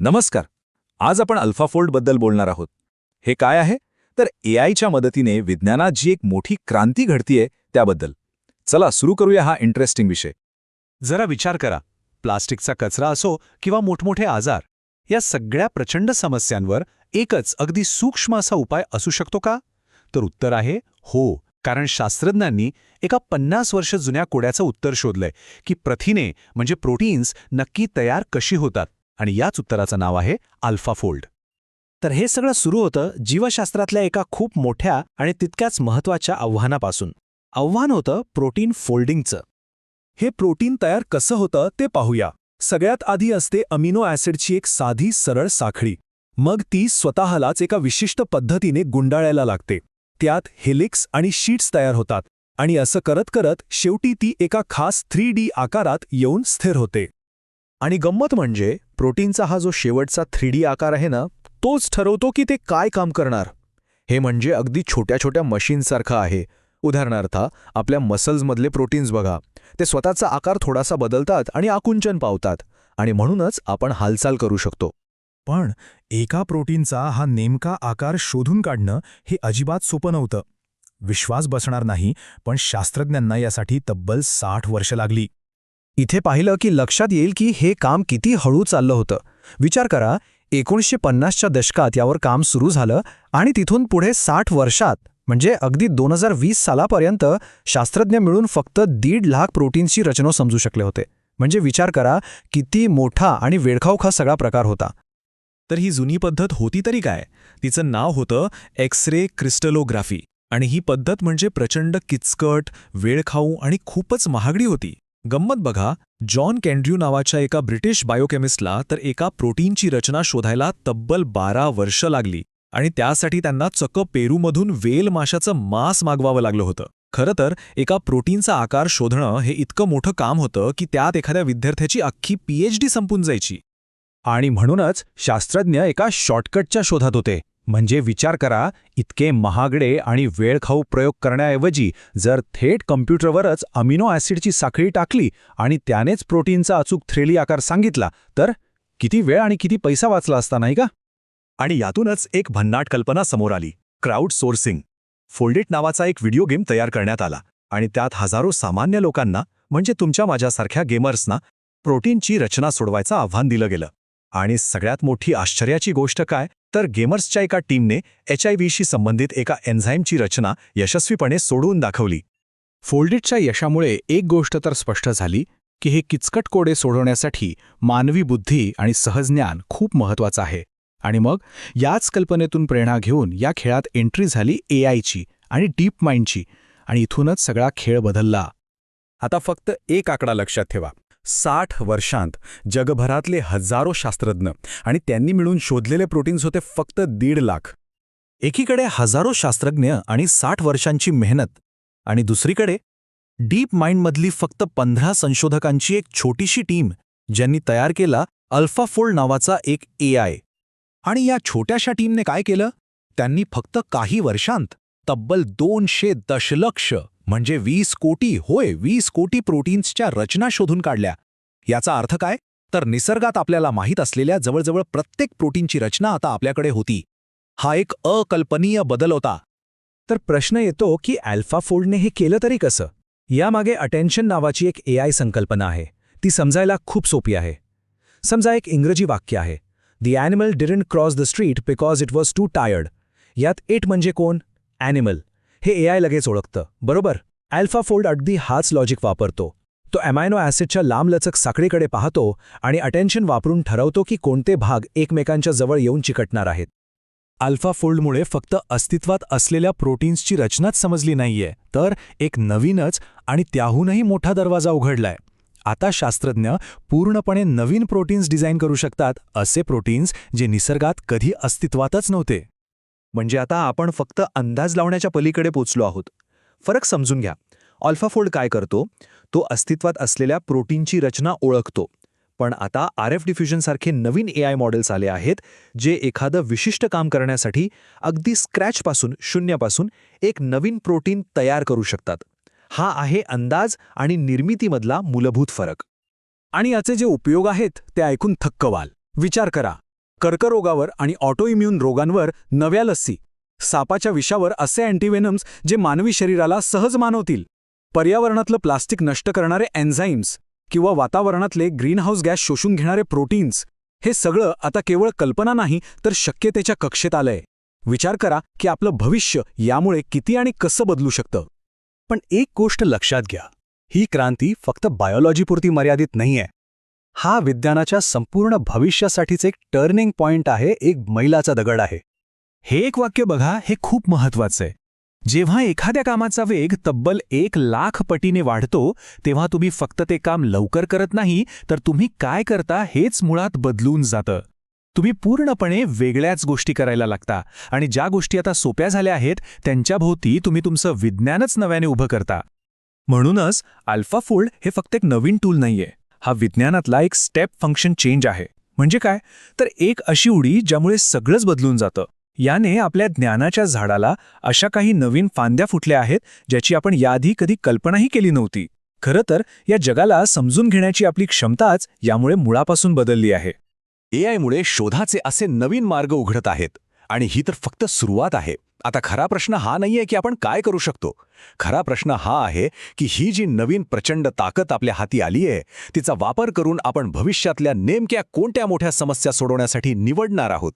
नमस्कार. आज आपण अल्फाफोल्डबद्दल बोलणार आहोत. हे काय आहे? तर ए आयच्या मदतीने विज्ञानात जी एक मोठी क्रांती घडतीये त्याबद्दल. चला सुरू करूया हा इंटरेस्टिंग विषय. जरा विचार करा. प्लास्टिकचा कचरा असो किंवा मोठमोठे आजार या सगळ्या प्रचंड समस्यांवर एकच अगदी सूक्ष्म असा उपाय असू शकतो का? तर उत्तर आहे हो. कारण शास्त्रज्ञांनी एका पन्नास वर्ष जुन्या कोड्याचं उत्तर शोधलंय की प्रथिने म्हणजे प्रोटीन्स नक्की तयार कशी होतात? आणि याच उत्तराचं नाव आहे अल्फाफोल्ड तर हे सगळं सुरू होतं जीवशास्त्रातल्या एका खूप मोठ्या आणि तितक्याच महत्त्वाच्या आव्हानापासून. आव्हान होतं प्रोटीन फोल्डिंगचं. हे प्रोटीन तयार कसं होतं ते पाहूया. सगळ्यात आधी असते अमिनो ॲसिडची एक साधी सरळ साखळी. मग ती स्वतःलाच एका विशिष्ट पद्धतीने गुंडाळायला लागते. त्यात हेलिक्स आणि शीट्स तयार होतात. आणि असं करत करत शेवटी ती एका खास थ्री डी आकारात येऊन स्थिर होते. आणि गंमत म्हणजे प्रोटीनचा हा जो शेवटचा थ्री डी आकार आहे ना तोच ठरवतो की ते काय काम करणार. हे म्हणजे अगदी छोट्या छोट्या मशीनसारखं आहे. उदाहरणार्थ आपल्या मसल्समधले प्रोटीन्स बघा. ते स्वतःचा आकार थोडासा बदलतात आणि आकुंचन पावतात. आणि म्हणूनच आपण हालचाल करू शकतो. पण एका प्रोटीनचा हा नेमका आकार शोधून काढणं हे अजिबात सोपं नव्हतं. विश्वास बसणार नाही पण शास्त्रज्ञांना यासाठी तब्बल साठ वर्ष लागली. इथे पाहिलं की लक्षात येईल की हे काम किती हळू चाललं होतं. विचार करा एकोणीसशे पन्नासच्या दशकात यावर काम सुरू झालं आणि तिथून पुढे साठ वर्षात म्हणजे अगदी दोन हजार वीस सालापर्यंत शास्त्रज्ञ मिळून फक्त दीड लाख प्रोटीन्सची रचना समजू शकले होते. म्हणजे विचार करा किती मोठा आणि वेळखाऊ सगळा प्रकार होता. तर ही जुनी पद्धत होती तरी काय? तिचं नाव होतं एक्स रे क्रिस्टलोग्राफी. आणि ही पद्धत म्हणजे प्रचंड किचकट वेळखाऊ आणि खूपच महागडी होती. गंमत बघा जॉन कॅन्ड्र्यू नावाच्या एका ब्रिटिश बायोकेमिस्टला तर एका प्रोटीनची रचना शोधायला तब्बल बारा वर्ष लागली आणि त्यासाठी त्यांना चक्क पेरूमधून वेल माशाचं मांस मागवावं लागलं होतं. खरं तर एका प्रोटीनचा आकार शोधणं हे इतकं मोठं काम होतं की त्यात एखाद्या विद्यार्थ्याची अख्खी पीएचडी संपून जायची. आणि म्हणूनच शास्त्रज्ञ एका शॉर्टकटच्या शोधात होते. म्हणजे विचार करा इतके महागडे आणि वेळखाऊ प्रयोग करण्याऐवजी जर थेट कम्प्युटरवरच अमिनो ॲसिडची साखळी टाकली आणि त्यानेच प्रोटीनचा अचूक थ्रेली आकार सांगितला तर किती वेळ आणि किती पैसा वाचला असता नाही का? आणि यातूनच एक भन्नाट कल्पना समोर आली क्राऊड सोर्सिंग फोल्डेट नावाचा एक व्हिडिओ गेम तयार करण्यात आला आणि त्यात हजारो सामान्य लोकांना म्हणजे तुमच्या माझ्यासारख्या गेमर्सना प्रोटीनची रचना सोडवायचं आव्हान दिलं गेलं. आणि सगळ्यात मोठी आश्चर्याची गोष्ट काय? तर गेमर्सच्या एका टीमने एच आय व्हीशी संबंधित एका एन्झाईमची रचना यशस्वीपणे सोडवून दाखवली. फोल्डिटच्या यशामुळे एक गोष्ट तर स्पष्ट झाली की हे किचकट कोडे सोडवण्यासाठी मानवी बुद्धी आणि सहज्ञान खूप महत्वाचं आहे. आणि मग याच कल्पनेतून प्रेरणा घेऊन या खेळात एंट्री झाली ए आणि डीप माइंडची आणि इथूनच सगळा खेळ बदलला. आता फक्त एक आकडा लक्षात ठेवा. साठ वर्षांत जगभरातले हजारो शास्त्रज्ञ आणि त्यांनी मिळून शोधलेले प्रोटीन्स होते फक्त दीड लाख. एकीकडे हजारो शास्त्रज्ञ आणि साठ वर्षांची मेहनत आणि दुसरीकडे डीप माइंडमधली फक्त पंधरा संशोधकांची एक छोटीशी टीम ज्यांनी तयार केला अल्फाफोल्ड नावाचा एक ए आय. आणि या छोट्याशा टीमने काय केलं? त्यांनी फक्त काही वर्षांत तब्बल दोनशे दशलक्ष म्हणजे वीस कोटी होय वीस कोटी प्रोटीन्सच्या रचना शोधून काढल्या. याचा अर्थ काय? तर निसर्गात आपल्याला माहीत असलेल्या जवळजवळ प्रत्येक प्रोटीनची रचना आता आपल्याकडे होती. हा एक अकल्पनीय बदल होता. तर प्रश्न येतो की अल्फाफोल्डने हे केलं तरी कसं? यामागे अटेन्शन नावाची एक ए आय संकल्पना आहे. ती समजायला खूप सोपी आहे. समजा एक इंग्रजी वाक्य आहे. The animal didn't cross the street because it was too tired यात एट म्हणजे कोण? ॲनिमल. हे ए आय लगेच ओळखतं बरोबर? अल्फाफोल्ड अगदी हाच लॉजिक वापरतो. तो अमायनो ॲसिडच्या लांबलचक साखळीकडे पाहतो आणि अटेन्शन वापरून ठरवतो की कोणते भाग एकमेकांच्या जवळ येऊन चिकटणार आहेत. अल्फाफोल्डमुळे फक्त अस्तित्वात असलेल्या प्रोटीन्सची रचनाच समजली नाहीये तर एक नवीनच आणि त्याहूनही मोठा दरवाजा उघडलाय. आता शास्त्रज्ञ पूर्णपणे नवीन प्रोटीन्स डिझाईन करू शकतात असे प्रोटीन्स जे निसर्गात कधी अस्तित्वातच नव्हते. म्हणजे आता आपण फक्त अंदाज लावण्याच्या पलीकडे पोचलो आहोत. फरक समजून घ्या. अल्फाफोल्ड काय करतो? तो अस्तित्वात असलेल्या प्रोटीनची रचना ओळखतो. पण आता आर एफ डिफ्युजनसारखे नवीन ए आय मॉडेल्स आले आहेत जे एखादं विशिष्ट काम करण्यासाठी अगदी स्क्रॅचपासून शून्यापासून एक नवीन प्रोटीन तयार करू शकतात. हा आहे अंदाज आणि निर्मितीमधला मूलभूत फरक. आणि याचे जे उपयोग आहेत ते ऐकून थक्क व्हाल. विचार करा. कर्करोगावर आणि ऑटोइम्यून रोगांवर नव्या लसी सापाच्या विषावर असे अँटीवेनम्स जे मानवी शरीराला सहज मानवतील. पर्यावरणातलं प्लास्टिक नष्ट करणारे एन्झाईम्स किंवा वातावरणातले ग्रीनहाऊस गॅस शोषून घेणारे प्रोटीन्स हे सगळं आता केवळ कल्पना नाही तर शक्यतेच्या कक्षेत आलंय. विचार करा की आपलं भविष्य यामुळे किती आणि कसं बदलू शकतं. पण एक गोष्ट लक्षात घ्या ही क्रांती फक्त बायोलॉजीपुरती मर्यादित नाहीये. हा विज्ञानाच्या संपूर्ण भविष्यासाठीच एक टर्निंग पॉइंट आहे एक मैलाचा दगड आहे. हे एक वाक्य बघा हे खूप महत्वाचं आहे. जेव्हा एखाद्या कामाचा वेग तब्बल एक लाख पटीने वाढतो तेव्हा तुम्ही फक्त ते काम लवकर करत नाही तर तुम्ही काय करता हेच मुळात बदलून जातं. तुम्ही पूर्णपणे वेगळ्याच गोष्टी करायला लागता आणि ज्या गोष्टी आता सोप्या झाल्या आहेत त्यांच्याभोवती तुम्ही तुमचं विज्ञानच नव्याने उभं करता. म्हणूनच अल्फाफोल्ड हे फक्त एक नवीन टूल नाहीये. हा विज्ञानातला एक स्टेप फंक्शन चेंज आहे. म्हणजे काय? तर एक अशी उडी ज्यामुळे सगळंच बदलून जातं. याने आपल्या ज्ञानाच्या झाडाला अशा काही नवीन फांद्या फुटल्या आहेत ज्याची आपण याआधी कधी कल्पनाही केली नव्हती. खरं तर या जगाला समजून घेण्याची आपली क्षमताच यामुळे मुळापासून बदलली आहे. एआयमुळे शोधाचे असे नवीन मार्ग उघडत आहेत. आणि ही तर फक्त सुरुवात आहे. आता खरा प्रश्न हा नाहीये की आपण काय करू शकतो. खरा प्रश्न हा आहे की ही जी नवीन प्रचंड ताकद आपल्या हाती आली आहे तिचा वापर करून आपण भविष्यातल्या नेमक्या कोणत्या मोठ्या समस्या सोडवण्यासाठी निवडणार आहोत.